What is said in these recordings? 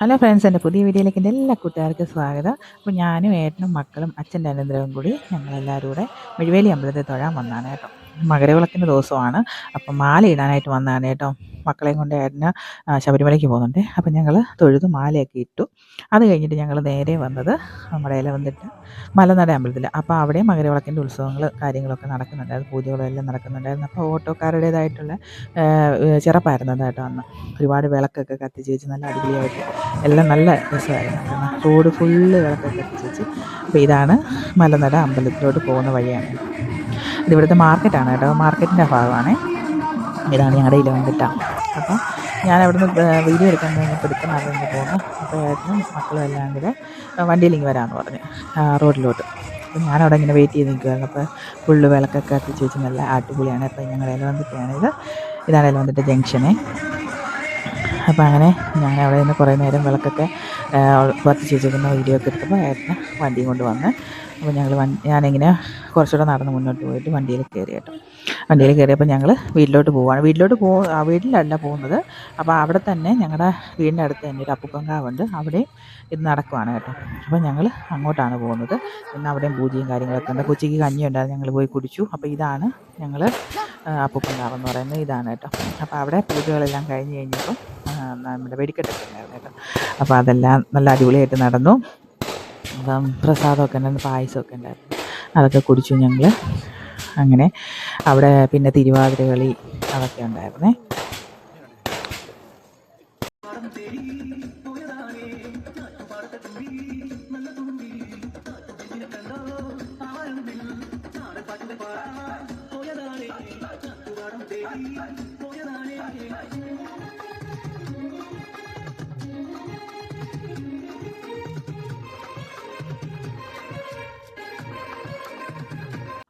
Hello friends എന്റെ പുതിയ വീഡിയോയിലേക്ക് എന്റെ എല്ലാ കൂട്ടുകാർക്കും സ്വാഗതം. അപ്പോൾ ഞാനും ഏട്ടനും മക്കളും അച്ഛന്റെ അനന്തരവും കൂടി ഞങ്ങളെല്ലാവരും കൂടെ മെഴുവേലി അമ്പലത്തിൽ തൊഴാൻ വന്നതാണ് കേട്ടോ. മകരവിളക്കിന്റെ ദിവസമാണ്. അപ്പം മാല ഇടാനായിട്ട് വന്നതാണ് കേട്ടോ. മക്കളെയും കൊണ്ട് ഏട്ടന് ശബരിമലയ്ക്ക് പോകുന്നുണ്ട്. അപ്പം ഞങ്ങൾ തൊഴുത് മാലയൊക്കെ ഇട്ടു. അത് കഴിഞ്ഞിട്ട് ഞങ്ങൾ നേരെ വന്നത് നമ്മുടെ ഇല വന്നിട്ട് മലനട അമ്പലത്തിൽ അപ്പോൾ അവിടെ മകരവിളക്കിന്റെ ഉത്സവങ്ങൾ കാര്യങ്ങളൊക്കെ നടക്കുന്നുണ്ടായിരുന്നു പൂജകളെല്ലാം നടക്കുന്നുണ്ടായിരുന്നു. അപ്പോൾ ഓട്ടോക്കാരുടേതായിട്ടുള്ള ചിറപ്പായിരുന്നു കേട്ടോ അന്ന്. ഒരുപാട് വിളക്കൊക്കെ കത്തിച്ച് വെച്ച് നല്ല അടിപൊളിയായിട്ട് എല്ലാം നല്ല രസമായിരുന്നു റോഡ് ഫുള്ള് വിളക്കൊക്കെ കത്തിച്ച് വെച്ച്. അപ്പോൾ ഇതാണ് മലനട അമ്പലത്തിലോട്ട് പോകുന്ന വഴിയാണ്. ഇത് ഇവിടുത്തെ മാർക്കറ്റാണ് കേട്ടോ. മാർക്കറ്റിന്റെ ഭാഗമാണ്. ഇതാണ് ഞങ്ങളുടെ ഇലവൻതിട്ട അപ്പോൾ ഞാൻ അവിടുന്ന് വീഡിയോ എടുക്കാൻ കഴിഞ്ഞപ്പോൾ എടുക്കാൻ അറിഞ്ഞു പോകുന്നു അപ്പോൾ ഏട്ടനും മക്കളും എല്ലാം കൂടെ വണ്ടിയിലേക്ക് വരാമെന്ന് പറഞ്ഞു. റോഡിലോട്ട്. അപ്പോൾ ഞാനവിടെ ഇങ്ങനെ വെയിറ്റ് ചെയ്ത് നിൽക്കുമായിരുന്നു അപ്പോൾ ഫുള്ള് വിളക്കൊക്കെ കത്തിച്ച് വെച്ച് നല്ല അടിപൊളിയാണ്. അപ്പോൾ ഞങ്ങൾ ഇലവന്തിട്ടയാണിത് ഇതാണ് ഇലവന്തിട്ട ജംഗ്ഷനെ അപ്പോൾ അങ്ങനെ ഞാൻ അവിടെ നിന്ന് കുറേ നേരം വിളക്കൊക്കെ കത്തിച്ച് വെച്ചിരിക്കുന്ന വീഡിയോ ഒക്കെ എടുത്തപ്പോൾ ഏട്ടന് വണ്ടിയും കൊണ്ട് വന്ന്. അപ്പോൾ ഞങ്ങൾ വണ്ടി ഞാനിങ്ങനെ കുറച്ചുകൂടെ നടന്ന് മുന്നോട്ട് പോയിട്ട് വണ്ടിയിൽ കയറി കേട്ടോ. വണ്ടിയിൽ കയറിയപ്പോൾ ഞങ്ങൾ വീട്ടിലോട്ട് പോവുകയാണ് വീട്ടിലോട്ട് പോ വീട്ടിലല്ല പോകുന്നത്. അപ്പോൾ അവിടെ തന്നെ ഞങ്ങളുടെ വീടിന്റെ അടുത്ത് തന്നെ ഒരു അപ്പുപ്പങ്കാവുണ്ട് അവിടെയും ഇത് നടക്കുവാണ് കേട്ടോ. അപ്പോൾ ഞങ്ങൾ അങ്ങോട്ടാണ് പോകുന്നത്. പിന്നെ അവിടെയും പൂജയും കാര്യങ്ങളൊക്കെ ഉണ്ട്. കൊച്ചിക്ക് കഞ്ഞി ഉണ്ടായിരുന്നു ഞങ്ങൾ പോയി കുടിച്ചു. അപ്പോൾ ഇതാണ് ഞങ്ങൾ അപ്പുപ്പങ്കാവെന്ന് പറയുന്നത്. ഇതാണ് കേട്ടോ. അപ്പോൾ അവിടെ പൂജകളെല്ലാം കഴിഞ്ഞ് കഴിഞ്ഞപ്പോൾ നമ്മുടെ വെടിക്കെട്ടൊക്കെ ഉണ്ടായിരുന്നു കേട്ടോ. അപ്പോൾ അതെല്ലാം നല്ല അടിപൊളിയായിട്ട് നടന്നു. അപ്പം പ്രസാദമൊക്കെ ഉണ്ടായിരുന്നു പായസമൊക്കെ ഉണ്ടായിരുന്നു. അതൊക്കെ കുടിച്ചു ഞങ്ങൾ അങ്ങനെ അവിടെ പിന്നെ തിരുവാതിര കളി അതൊക്കെ ഉണ്ടായിരുന്നേ.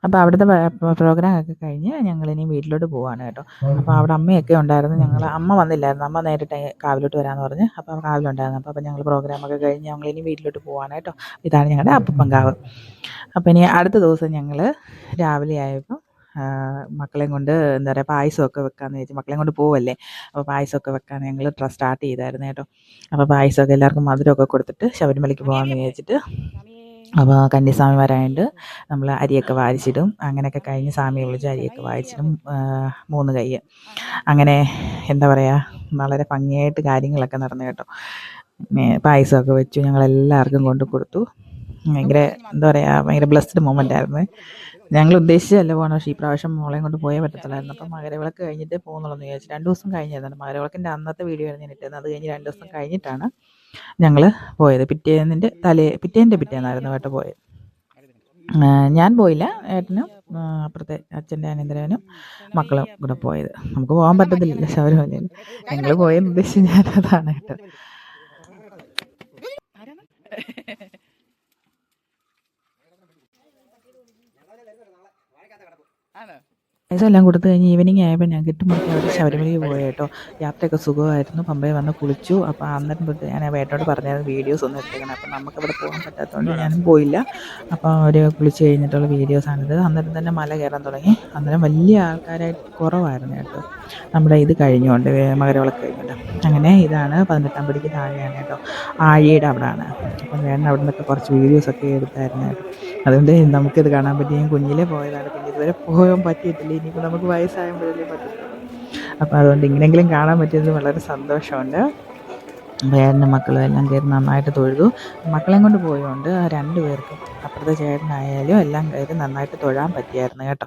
അപ്പോൾ അവിടുത്തെ പ്രോഗ്രാം ഒക്കെ കഴിഞ്ഞ് ഇനി വീട്ടിലോട്ട് പോവാണ് കേട്ടോ. അപ്പോൾ അവിടെ അമ്മയൊക്കെ ഉണ്ടായിരുന്നു. ഞങ്ങൾ അമ്മ വന്നില്ലായിരുന്നു. അമ്മ നേരിട്ട് കാവിലോട്ട് വരാമെന്ന് പറഞ്ഞ് അപ്പോൾ കാവിലുണ്ടായിരുന്നു. അപ്പോൾ അപ്പോൾ ഞങ്ങൾ പ്രോഗ്രാമൊക്കെ കഴിഞ്ഞ് ഞങ്ങൾ ഇനി വീട്ടിലോട്ട് പോവാണ് കേട്ടോ. ഇതാണ് ഞങ്ങളുടെ അപ്പപ്പൻ കാവ്. അപ്പോൾ ഇനി അടുത്ത ദിവസം ഞങ്ങൾ രാവിലെ ആയപ്പോൾ മക്കളെയും കൊണ്ട് എന്താ പറയുക പായസമൊക്കെ വെക്കാമെന്ന് ചോദിച്ചു മക്കളെയും കൊണ്ട് പോവല്ലേ? അപ്പോൾ പായസമൊക്കെ വെക്കാൻ ഞങ്ങൾ സ്റ്റാർട്ട് ചെയ്തായിരുന്നു കേട്ടോ. അപ്പോൾ പായസമൊക്കെ എല്ലാവർക്കും മധുരമൊക്കെ കൊടുത്തിട്ട് ശബരിമലയ്ക്ക് പോകാമെന്ന് വിചാരിച്ചിട്ട് അപ്പോൾ കന്യാസ്വാമിമാരായതുകൊണ്ട് നമ്മൾ അരിയൊക്കെ വായിച്ചിടും അങ്ങനെയൊക്കെ കഴിഞ്ഞ് സ്വാമിയെ വിളിച്ച് അരിയൊക്കെ വായിച്ചിടും മൂന്ന് കൈ. അങ്ങനെ എന്താ പറയുക വളരെ ഭംഗിയായിട്ട് കാര്യങ്ങളൊക്കെ നടന്നു കേട്ടോ. പായസമൊക്കെ വെച്ചു ഞങ്ങളെല്ലാവർക്കും കൊണ്ടു കൊടുത്തു. ഭയങ്കര എന്താ പറയുക ഭയങ്കര ബ്ലസ്ഡ് മൂമെന്റ് ആയിരുന്നു. ഞങ്ങൾ ഉദ്ദേശിച്ചല്ല പോകണം പക്ഷേ ഈ പ്രാവശ്യം മോളെയും കൊണ്ട് പോയേ പറ്റത്തില്ലായിരുന്നു അപ്പം മകരവിളക്ക് കഴിഞ്ഞിട്ട് പോകുന്നുള്ളൂ എന്ന് രണ്ട് ദിവസം കഴിഞ്ഞായിരുന്നു മകരവിളക്കിന്റെ അന്നത്തെ വീഡിയോ ആയിരുന്നു ഞാൻ ഇട്ടത് അത് കഴിഞ്ഞ് രണ്ട് ദിവസം കഴിഞ്ഞിട്ടാണ് ഞങ്ങൾ പോയത്. പിറ്റേന്നിന്റെ തലേ പിറ്റേന്റെ പിറ്റേന്നായിരുന്നു കേട്ടോ പോയത്. ഞാൻ പോയില്ല. ഏട്ടനും അപ്പുറത്തെ അച്ഛന്റെ അനന്തരവനും മക്കളും കൂടെ പോയത്. നമുക്ക് പോകാൻ പറ്റത്തില്ല ശബരിമലയിൽ. ഞങ്ങൾ പോയെന്ന് ഉദ്ദേശിച്ച് ഞാനതാണ് കേട്ടോ എല്ലാം കൊടുത്തു കഴിഞ്ഞ് ഈവനിങ് ആയപ്പോൾ ഞാൻ കിട്ടുമ്പോഴേക്കും അവർ ശബരിമലയിൽ പോയി കേട്ടോ. യാത്രയൊക്കെ സുഖമായിരുന്നു. പമ്പയിൽ വന്ന് കുളിച്ചു. അപ്പോൾ അന്നേരം തൊട്ട് ഞാൻ വേട്ടോട് പറഞ്ഞായിരുന്നു വീഡിയോസ് ഒന്നും എടുത്തേക്കണം അപ്പോൾ നമുക്കവിടെ പോകാൻ പറ്റാത്തതുകൊണ്ട് ഞാനും പോയില്ല. അപ്പോൾ അവർ കുളിച്ച് കഴിഞ്ഞിട്ടുള്ള വീഡിയോസാണിത് അന്നേരം തന്നെ മല കയറാൻ തുടങ്ങി. അന്നേരം വലിയ ആൾക്കാരായിട്ട് കുറവായിരുന്നു കേട്ടോ. നമ്മുടെ ഇത് കഴിഞ്ഞുകൊണ്ട് മകരവിളക്ക് കഴിഞ്ഞുകൊണ്ട്. അങ്ങനെ ഇതാണ് പതിനെട്ടാം പടിക്ക് താഴെയാണ് കേട്ടോ. ആഴിയുടെ അവിടെയാണ് അപ്പം വേണ്ട അവിടെ നിന്നൊക്കെ കുറച്ച് വീഡിയോസൊക്കെ എടുത്തായിരുന്നു കേട്ടോ. അതുകൊണ്ട് നമുക്കിത് കാണാൻ പറ്റിയ കുഞ്ഞിലെ പോയതാണ്. ഇതുവരെ പോകാൻ പറ്റിയിട്ടില്ല. ഇനിയിപ്പോൾ നമുക്ക് വയസ്സായപ്പോഴല്ലേ പറ്റത്തുള്ളൂ. അപ്പോൾ അതുകൊണ്ട് ഇങ്ങനെങ്കിലും കാണാൻ പറ്റിയത് വളരെ സന്തോഷമുണ്ട്. വേറെ മക്കളും എല്ലാം കയറി നന്നായിട്ട് തൊഴുതു. മക്കളെയും കൊണ്ട് പോയതുകൊണ്ട് രണ്ട് പേർക്കും അപ്പുറത്തെ ചേട്ടനായാലും എല്ലാം കയറി നന്നായിട്ട് തൊഴാൻ പറ്റിയായിരുന്നു കേട്ടോ.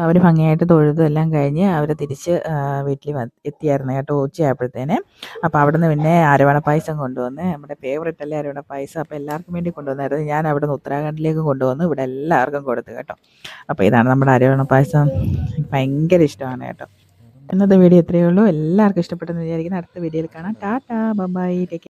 അപ്പോൾ അവർ ഭംഗിയായിട്ട് തൊഴുതും എല്ലാം കഴിഞ്ഞ് അവർ തിരിച്ച് വീട്ടിൽ എത്തിയായിരുന്നു കേട്ടോ ഉച്ചയായപ്പോഴത്തേനെ അപ്പോൾ അവിടെ നിന്ന് പിന്നെ അരവണ പായസം കൊണ്ടുവന്ന് നമ്മുടെ ഫേവറേറ്റ് അല്ലേ അരവണ പായസം? അപ്പോൾ എല്ലാവർക്കും വേണ്ടി കൊണ്ടുവന്നായിരുന്നു. ഞാൻ അവിടെ നിന്ന് ഉത്തരാഖണ്ഡിലേക്ക് കൊണ്ടുവന്ന് ഇവിടെ എല്ലാവർക്കും കൊടുത്തു കേട്ടോ. അപ്പോൾ ഇതാണ് നമ്മുടെ അരവണ പായസം. ഭയങ്കര ഇഷ്ടമാണ് കേട്ടോ. ഇന്നത്തെ വീഡിയോ ഇത്രയേ ഉള്ളൂ. എല്ലാവർക്കും ഇഷ്ടപ്പെട്ടെന്ന് വിചാരിക്കുന്നു. അടുത്ത വീഡിയോയിൽ കാണാം. Tata bye take